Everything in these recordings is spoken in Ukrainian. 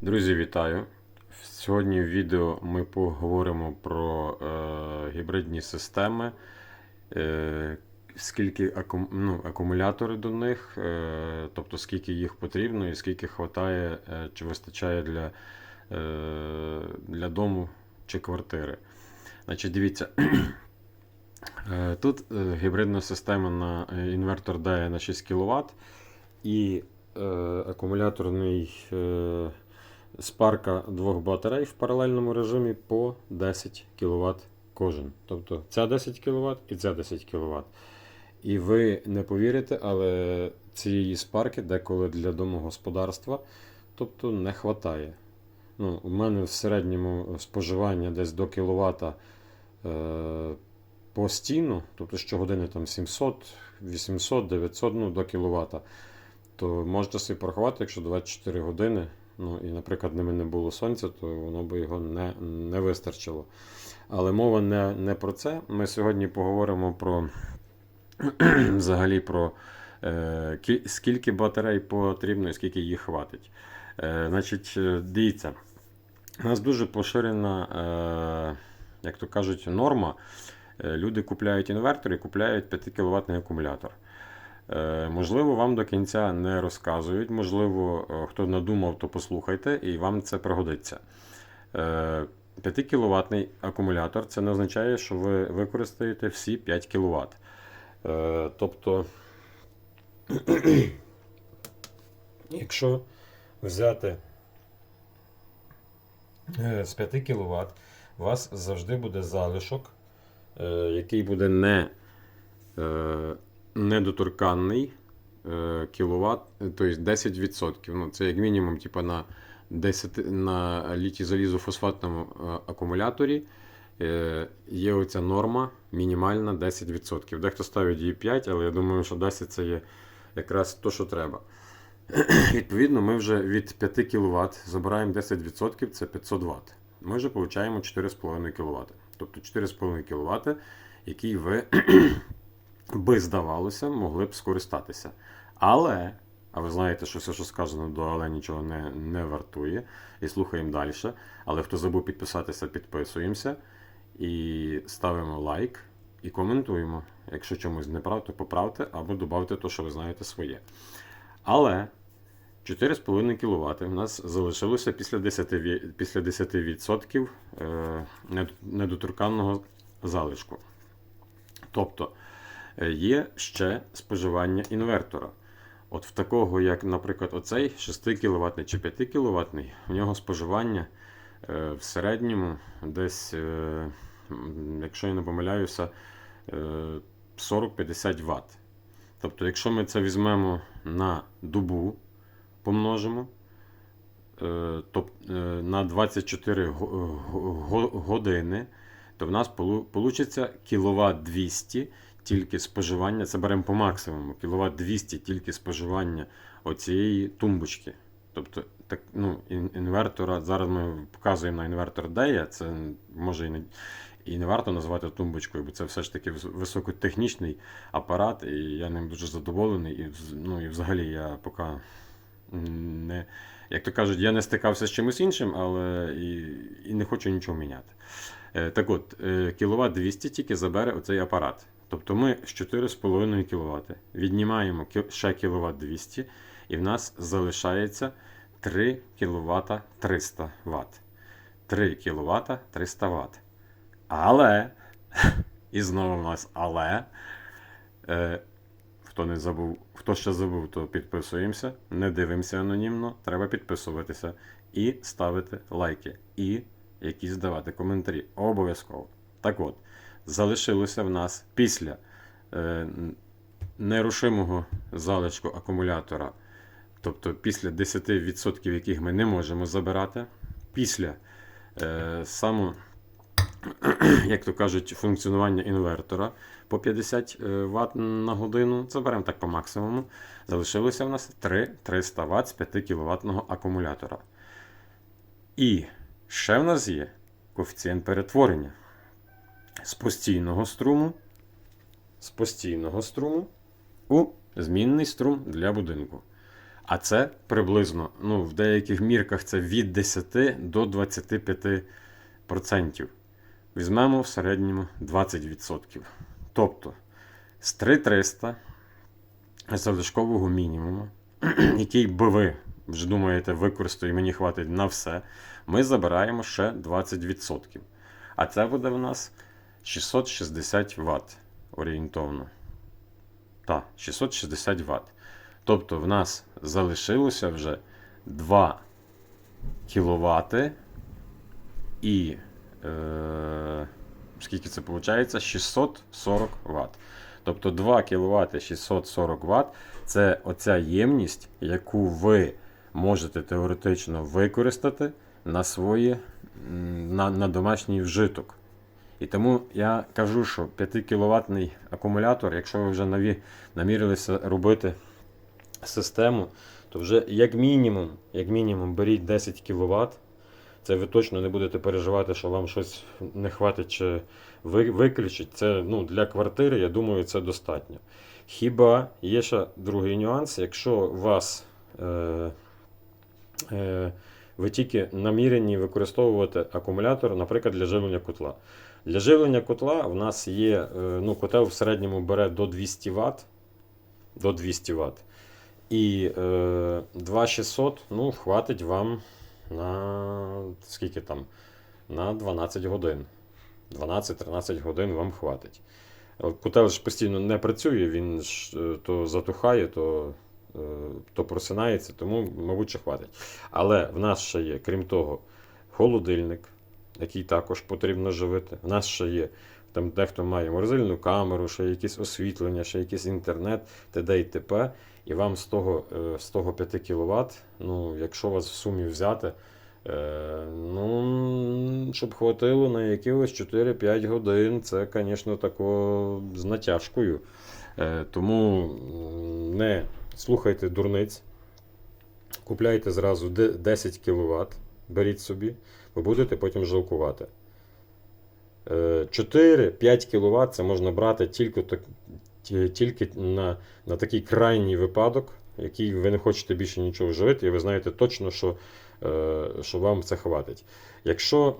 Друзі, вітаю! Сьогодні в відео ми поговоримо про е, гібридні системи, е, скільки акум, ну, акумулятори до них, е, тобто скільки їх потрібно і скільки хватає е, чи вистачає для, е, для дому чи квартири. Значить, дивіться. Е, Тут е, гібридна система на е, інвертор дає на 6 кВт і е, акумуляторний е, з парка двох батарей в паралельному режимі по 10 кВт кожен. Тобто ця 10 кВт і ця 10 кВт. І ви не повірите, але цієї спарки деколи для домогосподарства тобто не вистачає. Ну, у мене в середньому споживання десь до кВт е, постійно, тобто щогодини там 700, 800, 900 ну, до кВт, то можете собі порахувати, якщо 24 години, ну і, наприклад, не було сонця, то воно би його не, не вистачило. Але мова не, не про це. Ми сьогодні поговоримо про взагалі про е, скільки батарей потрібно і скільки їх хватить. Е, значить, е, дивіться, у нас дуже поширена, е, як то кажуть, норма. Е, Люди купляють інвертор і купляють 5 кВт акумулятор. Е, Можливо, вам до кінця не розказують, можливо, е, хто надумав, то послухайте, і вам це пригодиться. 5 кВт акумулятор це не означає, що ви використаєте всі 5 кВт. Тобто, якщо взяти е, з 5 кВт, у вас завжди буде залишок, е, який буде не е, недоторканний е, кіловат, тобто 10%. Ну, це як мінімум типу, на 10, на літі залізофосфатному е, акумуляторі е, є оця норма мінімальна 10%. Дехто ставить її 5, але я думаю, що 10 це є якраз то, що треба. Відповідно, ми вже від 5 кВт забираємо 10%, це 500 Вт. Ми вже отримуємо 4,5 кВт. Тобто 4,5 кВт, які ви би здавалося, могли б скористатися. Але, а ви знаєте, що все, що сказано до але нічого не, не вартує. І слухаємо далі. Але хто забув підписатися, підписуємося і ставимо лайк і коментуємо. Якщо чомусь не прав, то поправте або додавте те, що ви знаєте своє. Але 4,5 кВт у нас залишилося після 10%, ві- після 10% е, недоторканного залишку. Тобто є ще споживання інвертора. От в такого, як, наприклад, оцей 6 кВт чи 5 кВт, у нього споживання е, в середньому десь, е, якщо я не помиляюся, е, 40-50 Вт. Тобто, якщо ми це візьмемо на добу, помножимо, е, то е, на 24 го- го- години, то в нас вийде кВт 200 тільки споживання, це беремо по максимуму, кВт 200 тільки споживання оцієї тумбочки. Тобто, так, ну, інвертора, зараз ми показуємо на інвертор Дея, це може і не, і не варто називати тумбочкою, бо це все ж таки високотехнічний апарат, і я ним дуже задоволений. І, ну, і взагалі я поки не, як то кажуть, я не стикався з чимось іншим, але і, і не хочу нічого міняти. Е, Так от, е, кіловат 200 тільки забере оцей апарат. Тобто ми з 4,5 кВт віднімаємо ще кіловат 200, і в нас залишається 3 кВт 300 Вт. 3 кВт 300 Вт. Але, і знову в нас але. Е, Хто не забув, хто ще забув, то підписуємося, не дивимося анонімно, треба підписуватися і ставити лайки, і якісь давати коментарі. Обов'язково. Так от, залишилося в нас після е, нерушимого залишку акумулятора, тобто після 10%, яких ми не можемо забирати, після е, само, як то кажуть, функціонування інвертора по 50 Вт на годину, це беремо так по максимуму. Залишилося в нас 3 300 Вт з 5 кВт акумулятора. І ще в нас є коефіцієнт перетворення з постійного струму, з постійного струму у змінний струм для будинку. А це приблизно, ну, в деяких мірках це від 10 до 25%. Візьмемо в середньому 20%. Тобто з 3300 залишкового мінімуму, який би ви вже думаєте, використаю, мені хватить на все, ми забираємо ще 20%. А це буде в нас 660 Вт орієнтовно. Так, 660 Вт. Тобто в нас залишилося вже 2 кВт і е, скільки це виходить? 640 Вт. Тобто 2 кВт 640 Вт це оця ємність, яку ви можете теоретично використати на своє м, на, на домашній вжиток. І тому я кажу, що 5 кВт акумулятор, якщо ви вже наві, намірилися робити систему, то вже як мінімум, як мінімум беріть 10 кВт. Це ви точно не будете переживати, що вам щось не хватить чи ви- виключить. Це ну, для квартири, я думаю, це достатньо. Хіба є ще другий нюанс, якщо вас е, е, ви тільки намірені використовувати акумулятор, наприклад, для живлення котла. Для живлення котла в нас є, е, ну, котел в середньому бере до 200 Вт. До 200 Вт. І е, 2600 ну, хватить вам на скільки там? На 12 годин. 12-13 годин вам хватить. Е, Котел ж постійно не працює, він ж е, то затухає, то, то просинається, тому, мабуть, хватить. Але в нас ще є, крім того, холодильник, який також потрібно живити. В нас ще є. Там дехто має морозильну камеру, ще якесь освітлення, ще якийсь інтернет, т.д. і т.п. І вам з того, е, з того 5 кВт, ну, якщо вас в сумі взяти, е, ну, щоб хватило на якихось 4-5 годин, це, звісно, з натяжкою. Е, Тому не слухайте дурниць, купляйте зразу 10 кВт, беріть собі, ви будете потім жалкувати. Е, 4-5 кВт це можна брати тільки, тільки на, на такий крайній випадок, який ви не хочете більше нічого вживити, і ви знаєте точно, що, е, що вам це хватить. Якщо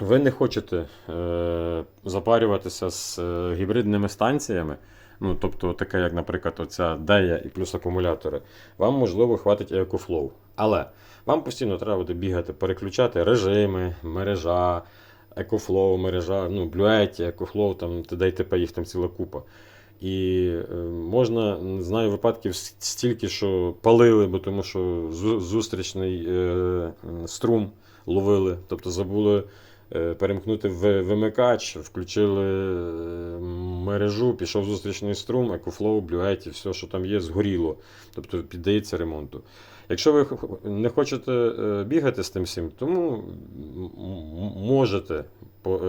ви не хочете е, запарюватися з е, гібридними станціями, ну, тобто таке, як, наприклад, оця Дея і плюс акумулятори, вам можливо хватить EcoFlow. Але вам постійно треба буде бігати, переключати режими, мережа, EcoFlow, мережа, ну, Bluetti, EcoFlow, там т.д. і т.п. їх там ціла купа. І е, можна, знаю випадків стільки, що палили, бо тому що зустрічний е, струм ловили, тобто забули е, перемкнути в вимикач, включили мережу, пішов зустрічний струм, EcoFlow, Bluetti, все, що там є, згоріло. Тобто піддається ремонту. Якщо ви не хочете е, бігати з тим всім, тому можете,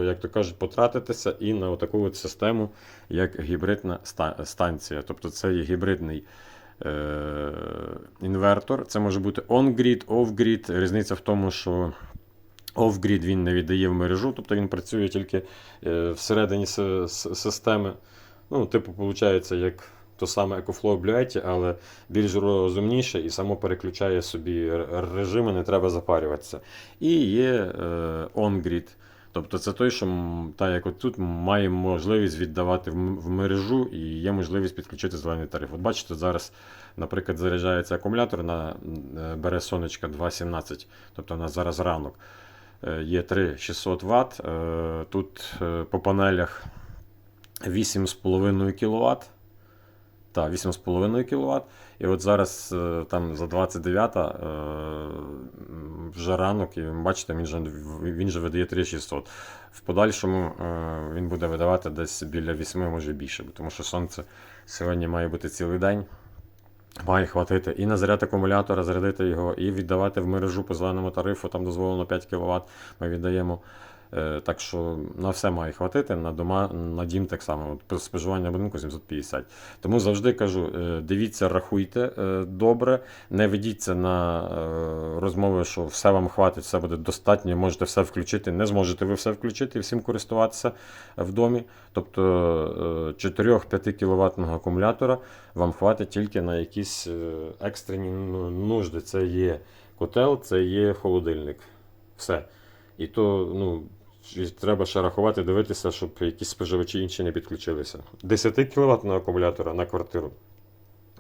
як то кажуть, потратитися і на таку от систему, як гібридна станція. Тобто це є гібридний е- інвертор. Це може бути on-grid, off-grid. Різниця в тому, що off-grid він не віддає в мережу, тобто він працює тільки е, всередині системи. Ну, типу, виходить, як то саме EcoFlow Bluetti, але більш розумніше і само переключає собі режими, не треба запарюватися. І є е, on-grid. Тобто це той, що та, як от тут має можливість віддавати в мережу і є можливість підключити зелений тариф. От бачите, зараз, наприклад, заряджається акумулятор на е, бере сонечка 2.17, тобто у нас зараз ранок. Е, Є 3600 Вт. Е, Тут е, по панелях 8,5 кВт. Так, 8,5 кВт. І от зараз е, там за 29 е, вже ранок, і бачите, він же, він же видає 3600. В подальшому він буде видавати десь біля 8, може більше, тому що сонце сьогодні має бути цілий день. Має хватити і на заряд акумулятора, зарядити його, і віддавати в мережу по зеленому тарифу, там дозволено 5 кВт. Ми віддаємо Так що на все має хватити, на, дома, на дім так само. От споживання будинку 750. Тому завжди кажу: е, дивіться, рахуйте е, добре, не ведіться на е, розмови, що все вам хватить, все буде достатньо, можете все включити. Не зможете ви все включити і всім користуватися в домі. Тобто 4-5 кВт акумулятора вам хватить тільки на якісь е, екстрені ну, нужди. Це є котел, це є холодильник. Все. І то, ну, треба ще рахувати, дивитися, щоб якісь споживачі інші не підключилися. 10 кВт акумулятора на квартиру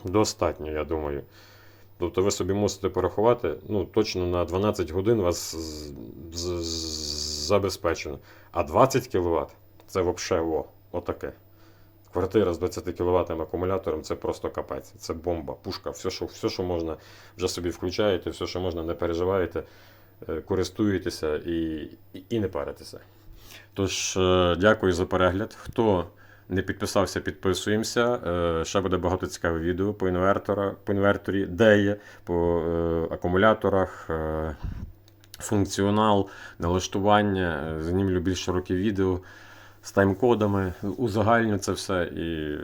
достатньо, я думаю. Тобто ви собі мусите порахувати, ну, точно на 12 годин вас забезпечено. А 20 кВт це взагалі отаке. Квартира з 20 кВт акумулятором це просто капець. Це бомба, пушка, все, що, все, що можна, вже собі включаєте, все, що можна, не переживаєте, користуєтеся і, і, не паритеся. Тож, е, дякую за перегляд. Хто не підписався, підписуємося. Е, Ще буде багато цікавих відео по, інвертора, по інверторі, де є, по е, акумуляторах, е, функціонал, налаштування. Е, Знімлю більш широкі відео з тайм-кодами, узагальню це все і е,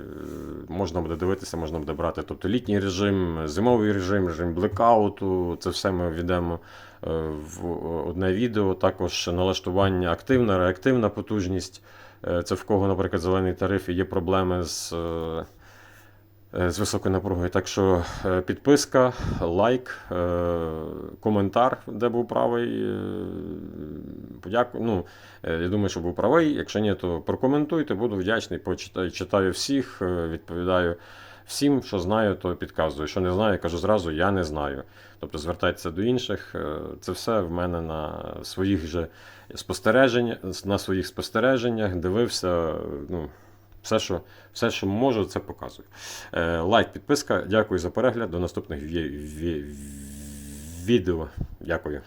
можна буде дивитися, можна буде брати. Тобто літній режим, зимовий режим, режим блекауту. Це все ми введемо е, в одне відео. Також налаштування активна, реактивна потужність. Е, Це в кого, наприклад, зелений тариф і є проблеми з, е, е, з високою напругою. Так що е, підписка, лайк, е, коментар, де був правий. е, Подякую. Ну, е, я думаю, що був правий. Якщо ні, то прокоментуйте, буду вдячний. Почитаю, читаю всіх, е, відповідаю всім, що знаю, то підказую. Що не знаю, кажу зразу, я не знаю. Тобто звертайтеся до інших. Е, Це все в мене на своїх же спостереженнях, на своїх спостереженнях, дивився. Ну, все, що, все, що можу, це показую. Е, лайк, підписка. Дякую за перегляд. До наступних ві- ві- відео. Дякую.